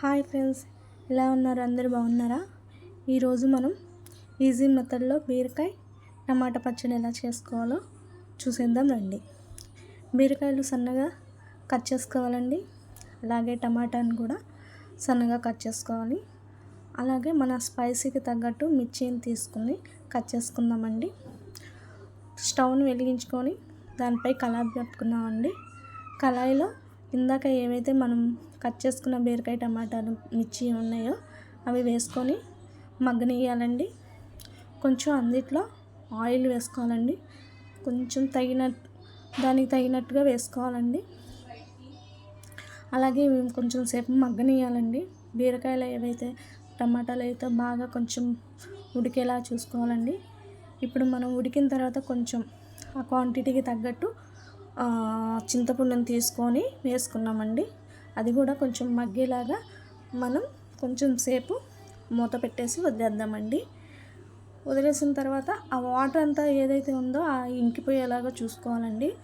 Hi friends ఎలా ఉన్నారు? అందరు బాగున్నారా? ఈరోజు మనం ఈజీ మెథడ్లో బీరకాయ టమాటా పచ్చడి ఎలా చేసుకోవాలో చూసేద్దాం రండి. బీరకాయలు సన్నగా కట్ చేసుకోవాలండి. అలాగే టమాటాను కూడా సన్నగా కట్ చేసుకోవాలి. అలాగే మన స్పైసీకి తగ్గట్టు మిర్చిని తీసుకుని కట్ చేసుకుందామండి. స్టవ్ని వెలిగించుకొని దానిపై కళాయి పెట్టుకున్నామండి. కళాయిలో ఇందాక ఏవైతే మనం కట్ చేసుకున్న బీరకాయ టమాటాలు మిర్చి ఉన్నాయో అవి వేసుకొని మగ్గనియాలండి కొంచెం అందిట్లో ఆయిల్ వేసుకోవాలండి. కొంచెం తగిన దానికి తగినట్టుగా వేసుకోవాలండి. అలాగే కొంచెం సేపు మగ్గనియాలండి బీరకాయలు ఏవైతే టమాటాలు అయితే బాగా కొంచెం ఉడికేలా చూసుకోవాలండి. ఇప్పుడు మనం ఉడికిన తర్వాత కొంచెం ఆ క్వాంటిటీకి తగ్గట్టు చింతపండుని తీసుకొని వేసుకున్నామండి. అది కూడా కొంచెం మగ్గేలాగా మనం కొంచెం సేపు మూత పెట్టేసి వదిలేద్దామండి. వదిలేసిన తర్వాత ఆ వాటర్ అంతా ఏదైతే ఉందో ఆ ఇంకిపోయేలాగా చూసుకోవాలండి.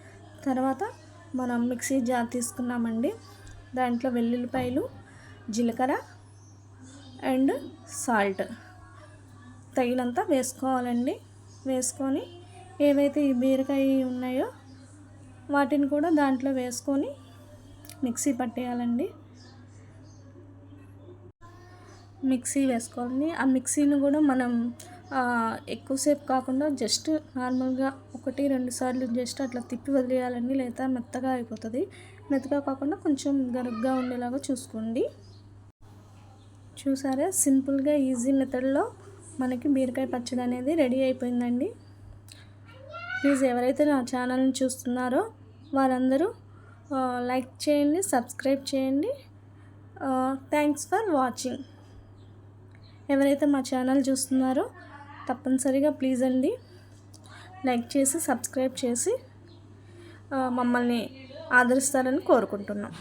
తర్వాత మనం మిక్సీ జార్ తీసుకున్నామండి. దాంట్లో వెల్లుల్లిపాయలు జీలకర్ర అండ్ సాల్ట్ తగినంత వేసుకోవాలండి. వేసుకొని ఏవైతే ఈ బీరకాయ ఉన్నాయో వాటిని కూడా దాంట్లో వేసుకొని మిక్సీ పట్టేయాలండి. మిక్సీ వేసుకోవాలి. ఆ మిక్సీని కూడా మనం ఎక్కువసేపు కాకుండా జస్ట్ నార్మల్గా ఒకటి రెండు సార్లు జస్ట్ అట్లా తిప్పి వదిలేయాలండి. లేదా మెత్తగా అయిపోతుంది. మెత్తగా కాకుండా కొంచెం గరుగ్గా ఉండేలాగా చూసుకోండి. చూసారా? సింపుల్గా ఈజీ మెథడ్లో మనకి బీరకాయ పచ్చడి అనేది రెడీ అయిపోయిందండి. ప్లీజ్ ఎవరైతే నా ఛానల్ని చూస్తున్నారో వారందరూ లైక్ చేయండి సబ్స్క్రైబ్ చేయండి. Thanks for watching. ఎవరైతే మా ఛానల్ చూస్తున్నారో తప్పనిసరిగా ప్లీజ్ అండి లైక్ చేసి సబ్స్క్రైబ్ చేసి మమ్మల్ని ఆదరిస్తారని కోరుకుంటున్నాం.